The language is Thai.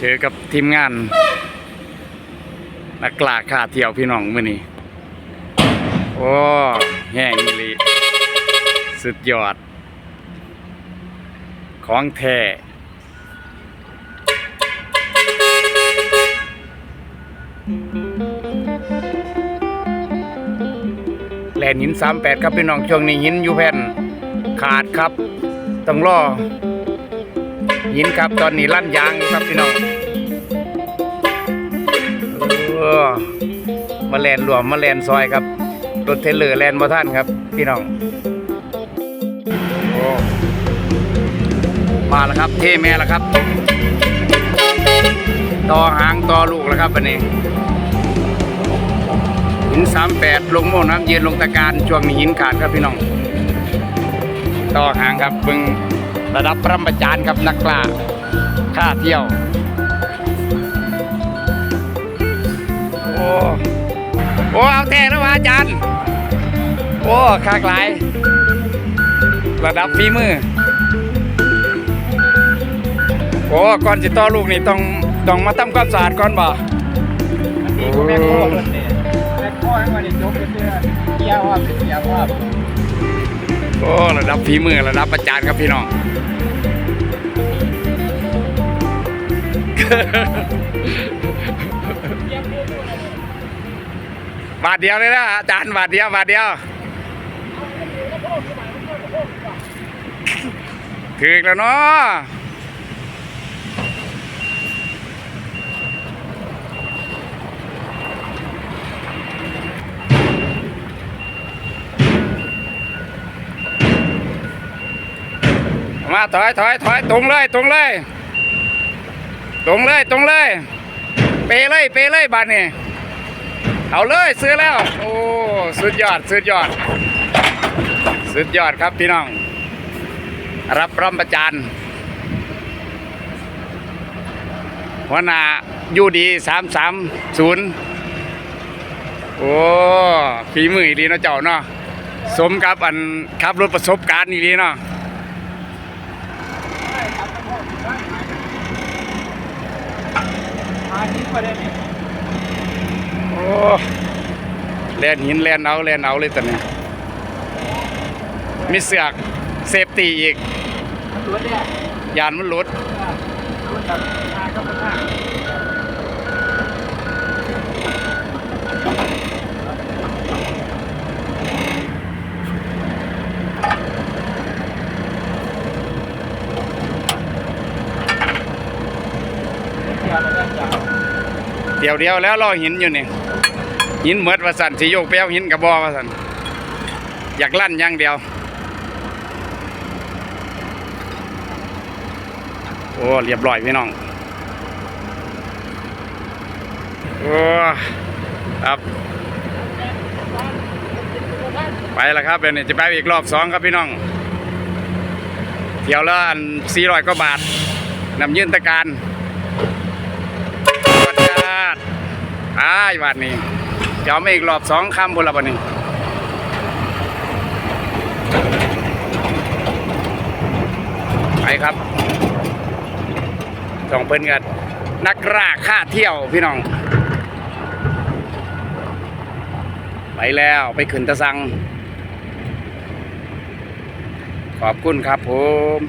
เจอกับทีมงานนักกลาขาเที่ยวพี่น้องมื้อนี้ โอ้แห้งอีลีสุดยอด ของแท้แหลนหิน 38 ครับพี่น้องช่วงนี้หินอยู่แผ่นขาดครับ ต้องรอ หินครับตอนนี้ลั่นยางครับพี่น้องเออมาแลนรวมมาแลนซอยครับรถเทรลเลอร์แลนบ่ท่านครับ พี่น้องมาแล้วครับเท่แม่แล้วครับต่อหางต่อลูกแล้วครับวันนี้หินสามแปดลงโม่น้ำเย็นลงตะการช่วงนี้หินขาดครับพี่น้อง ต่อหางครับเบึง ระดับปรมาจารย์ครับนักกล้าค่าเที่ยว โอ้โอ้เอาแต่แล้วอาจารย์ โอ้คากหลาย ระดับฝีมือ โอ้ก่อนจะต่อลูกนี่ต้องต้องมาทำความสะอาดก่อนบ่นี่ก็แม่โคเพิ่นนี่แม่โคให้มาได้จบเป็นเดือนเกี่ยวว่าเป็นเกี่ยว่า โอ้ระดับฝีมือระดับประจานครับพี่น้อง บาทเดียวเลยนะอาจารย์บาทเดียวบาทเดียวถึงแล้วเนาะ มาถอยถอยถอยตรงเลยตรงเลยตรงเลยตรงเลย เปเลยเปเลยบาทนี่เอาเลยซื้อแล้ว โอ้สุดยอดสุดยอด สุดยอดครับพี่น้อง รับรำประจานหัวหน้ายูดีสามสามศูนย์โอ้ฝีมือดีนาะเจ้าเนาะสมกับอันขับรถประสบการณ์นี่ดีเนาะ อาทิตย์ ประเด็นนี่โอ้แลนหินแลนเอาแลนเอาเลยตอนนี้ มีเสือกเซฟตีอีกตัวเนี่ยยานมันหลุดตัวแบบทางก็เป็นทางเกี่ยวแล้วก็ยาว เดี๋ยวเดียวแล้วรอหินอยู่นี่หินเหมือดว่าสันสิโยกไปเอาหินกระบอกว่าสันอยากลั่นอย่างเดียว โอ้เรียบร้อยพี่น้องโอ้ครับไปแล้วครับเดี๋ยวนี้จะไปอีกรอบสองครับพี่น้องเที่ยวละอันสี่ร้อยกว่าบาทนำยื่นตะการ วัดญาติ อ้ายวันนี้เดี๋ยวม่อีกรอบสองคำพนละวันนี้ไปครับสองเพิ่นกันนักราค่าเที่ยวพี่น้อง ไปแล้วไปขึ้นตะสัง ขอบคุณครับผม